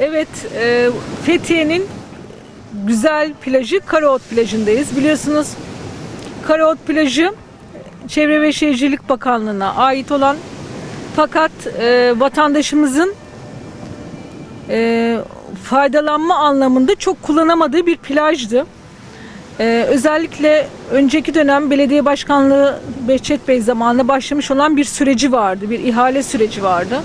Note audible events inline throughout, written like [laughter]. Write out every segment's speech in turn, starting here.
Evet, e, Fethiye'nin güzel plajı Karaot plajındayız. Biliyorsunuz Karaot plajı Çevre ve Şehircilik Bakanlığı'na ait olan fakat e, vatandaşımızın e, faydalanma anlamında çok kullanamadığı bir plajdı. E, özellikle önceki dönem belediye başkanlığı Behçet Bey zamanında başlamış olan bir süreci vardı, bir ihale süreci vardı.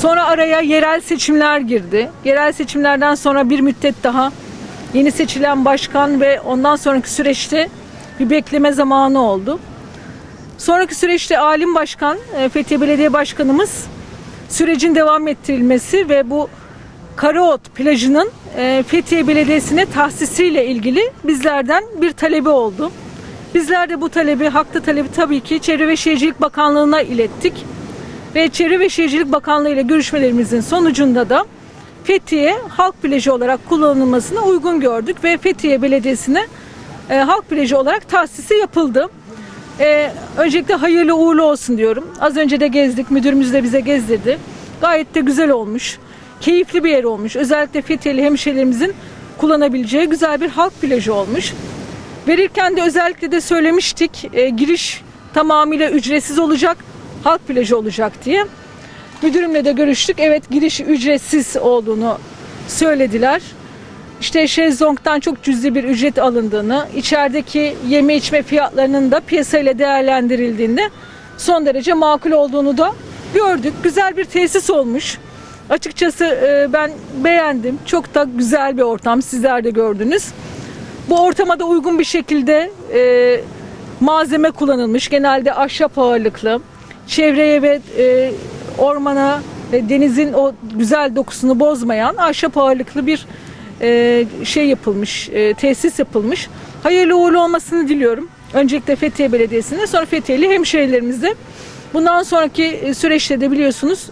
Sonra araya yerel seçimler girdi. Yerel seçimlerden sonra bir müddet daha yeni seçilen başkan ve ondan sonraki süreçte bir bekleme zamanı oldu. Sonraki süreçte Alim Başkan, e, Fethiye Belediye Başkanımız sürecin devam ettirilmesi ve bu Karaot plajının e, Fethiye Belediyesi'ne tahsisiyle ilgili bizlerden bir talebi oldu. Bizler de bu talebi, haklı talebi tabii ki Çevre ve Şehircilik Bakanlığı'na ilettik. Ve Çevre ve Şehircilik Bakanlığı ile görüşmelerimizin sonucunda da Fethiye halk plajı olarak kullanılmasını uygun gördük ve Fethiye Belediyesi'ne e, halk plajı olarak tahsisi yapıldı. E, öncelikle hayırlı uğurlu olsun diyorum. Az önce de gezdik, müdürümüz de bize gezdirdi. Gayet de güzel olmuş, keyifli bir yer olmuş. Özellikle Fethiyeli hemşehrilerimizin kullanabileceği güzel bir halk plajı olmuş. Verirken de özellikle de söylemiştik, e, giriş tamamıyla ücretsiz olacak, halk plajı olacak diye. Müdürümle de görüştük. Evet giriş ücretsiz olduğunu söylediler. İşte şezlongdan çok cüzi bir ücret alındığını, içerideki yeme içme fiyatlarının da piyasayla değerlendirildiğinde son derece makul olduğunu da gördük. Güzel bir tesis olmuş. Açıkçası e, ben beğendim. Çok da güzel bir ortam. Sizler de gördünüz. Bu ortama da uygun bir şekilde e, malzeme kullanılmış. Genelde ahşap ağırlıklı. Çevreye ve e, ormana ve denizin o güzel dokusunu bozmayan ahşap ağırlıklı bir e, şey yapılmış, e, tesis yapılmış. Hayırlı uğurlu olmasını diliyorum. Öncelikle Fethiye Belediyesi'ne, sonra Fethiyeli hemşehrilerimize. Bundan sonraki e, süreçte de biliyorsunuz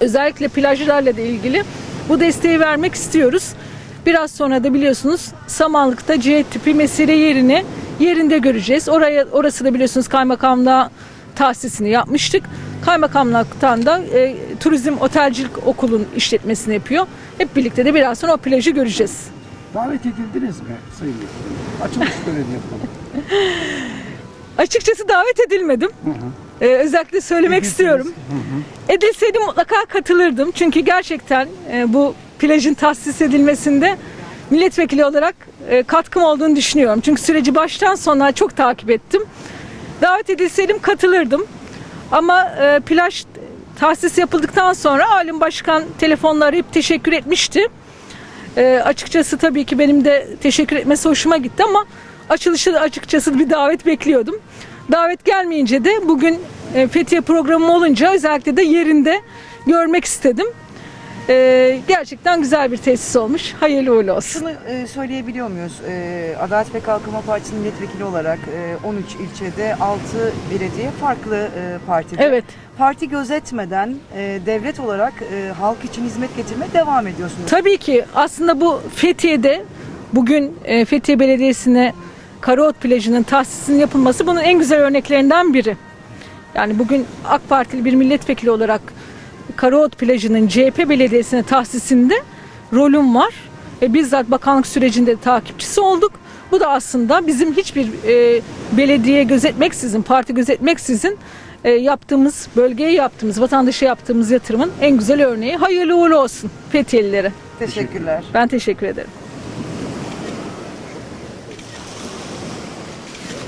özellikle plajlarla da ilgili bu desteği vermek istiyoruz. Biraz sonra da biliyorsunuz Samanlık'ta C tipi mesire yerini yerinde göreceğiz. Oraya orası da biliyorsunuz kaymakamlığa tahsisini yapmıştık. Kaymakamlıktan da e, turizm otelcilik okulun işletmesini yapıyor. Hep birlikte de biraz sonra o plajı göreceğiz. Davet edildiniz mi Sayın? Açılış töreni yapalım. [laughs] Açıkçası davet edilmedim. Ee, özellikle söylemek Edilseniz. istiyorum. Edilseydim mutlaka katılırdım. Çünkü gerçekten e, bu plajın tahsis edilmesinde milletvekili olarak e, katkım olduğunu düşünüyorum. Çünkü süreci baştan sona çok takip ettim. Davet edilseydim katılırdım. Ama e, plaj tahsis yapıldıktan sonra Alim Başkan telefonla arayıp teşekkür etmişti. E, açıkçası tabii ki benim de teşekkür etmesi hoşuma gitti ama açılışı açıkçası bir davet bekliyordum. Davet gelmeyince de bugün e, Fethiye programım olunca özellikle de yerinde görmek istedim. E, gerçekten güzel bir tesis olmuş. Hayırlı uğurlu olsun. Şunu e, söyleyebiliyor muyuz? E, Adalet ve Kalkınma Partisi'nin milletvekili olarak e, 13 ilçede 6 belediye farklı e, partide. Evet. Parti gözetmeden e, devlet olarak e, halk için hizmet getirmeye devam ediyorsunuz. Tabii ki aslında bu Fethiye'de bugün e, Fethiye Belediyesi'ne Karaot plajının tahsisinin yapılması bunun en güzel örneklerinden biri. Yani bugün AK Partili bir milletvekili olarak Karaot plajının CHP Belediyesi'ne tahsisinde rolüm var. Ve bizzat bakanlık sürecinde de takipçisi olduk. Bu da aslında bizim hiçbir e, belediye gözetmeksizin, parti gözetmeksizin e, yaptığımız, bölgeye yaptığımız, vatandaşa yaptığımız yatırımın en güzel örneği. Hayırlı uğurlu olsun Fethiyelilere. Teşekkürler. Ben teşekkür ederim.